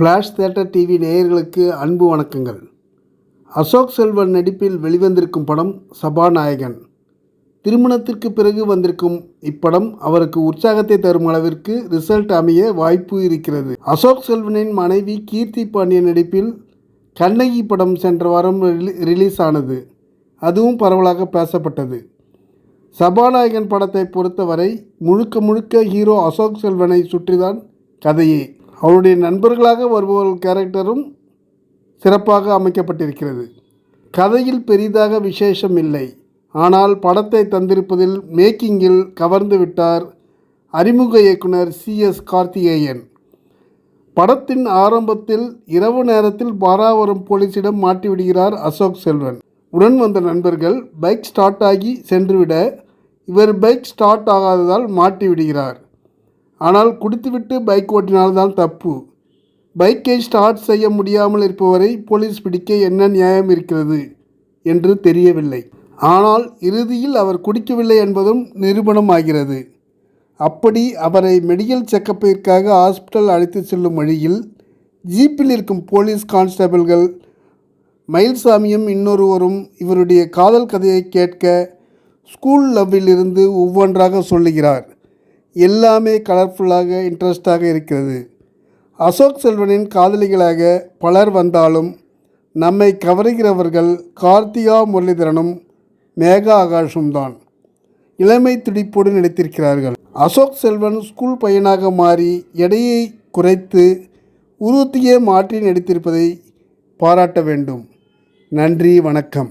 Flash theatre TV நேயர்களுக்கு அன்பு வணக்கங்கள். அசோக் செல்வன் நடிப்பில் வெளிவந்திருக்கும் படம் சபாநாயகன். திருமணத்திற்கு பிறகு வந்திருக்கும் இப்படம் அவருக்கு உற்சாகத்தை தரும் அளவிற்கு ரிசல்ட் அமைய வாய்ப்பு இருக்கிறது. அசோக் செல்வனின் மனைவி கீர்த்தி பாண்டியன் நடிப்பில் கண்ணகி படம் சென்ற வாரம் ரிலீ- ரிலீஸ் ஆனது அதுவும் பரவலாக பேசப்பட்டது. சபாநாயகன் படத்தை பொறுத்தவரை முழுக்க முழுக்க ஹீரோ அசோக் செல்வனை சுற்றிதான் கதையே. அவருடைய நண்பர்களாக வருபவர்கள் கேரக்டரும் சிறப்பாக அமைக்கப்பட்டிருக்கிறது. கதையில் பெரிதாக விசேஷம் இல்லை. ஆனால் படத்தை தந்திருப்பதில் மேக்கிங்கில் கவர்ந்து விட்டார் அறிமுக இயக்குனர் சி. எஸ். கார்த்திகேயன். படத்தின் ஆரம்பத்தில் இரவு நேரத்தில் பாராவரம் போலீசிடம் மாட்டிவிடுகிறார் அசோக் செல்வன். உடன் வந்த நண்பர்கள் பைக் ஸ்டார்ட் ஆகி சென்றுவிட இவர் பைக் ஸ்டார்ட் ஆகாததால் மாட்டிவிடுகிறார். ஆனால் குடித்துவிட்டு பைக் ஓட்டினால்தான் தப்பு. பைக்கை ஸ்டார்ட் செய்ய முடியாமல் இருப்பவரை போலீஸ் பிடிக்க என்ன நியாயம் இருக்கிறது என்று தெரியவில்லை. ஆனால் இறுதியில் அவர் குடிக்கவில்லை என்பதும் நிரூபணமாகிறது. அப்படி அவரை மெடிக்கல் செக்கப்பிற்காக ஹாஸ்பிட்டல் அழைத்து செல்லும் வழியில் ஜீப்பில் இருக்கும் போலீஸ் கான்ஸ்டபிள்கள் மயில்சாமியும் இன்னொருவரும் இவருடைய காதல் கதையை கேட்க ஸ்கூல் லவ்விலிருந்து ஒவ்வொன்றாக சொல்லுகிறார். எல்லாமே கலர்ஃபுல்லாக இன்ட்ரெஸ்டாக இருக்கிறது. அசோக் செல்வனின் காதலிகளாக பலர் வந்தாலும் நம்மை கவருகிறவர்கள் கார்த்திகா முரளிதரனும் மேகா ஆகாஷும் தான். இளமை துடிப்போடு நடித்திருக்கிறார்கள் அசோக் செல்வன் ஸ்கூல் பையனாக மாறி எடையை குறைத்து உருவத்தையே மாற்றி நடித்திருப்பதை பாராட்ட வேண்டும். நன்றி வணக்கம்.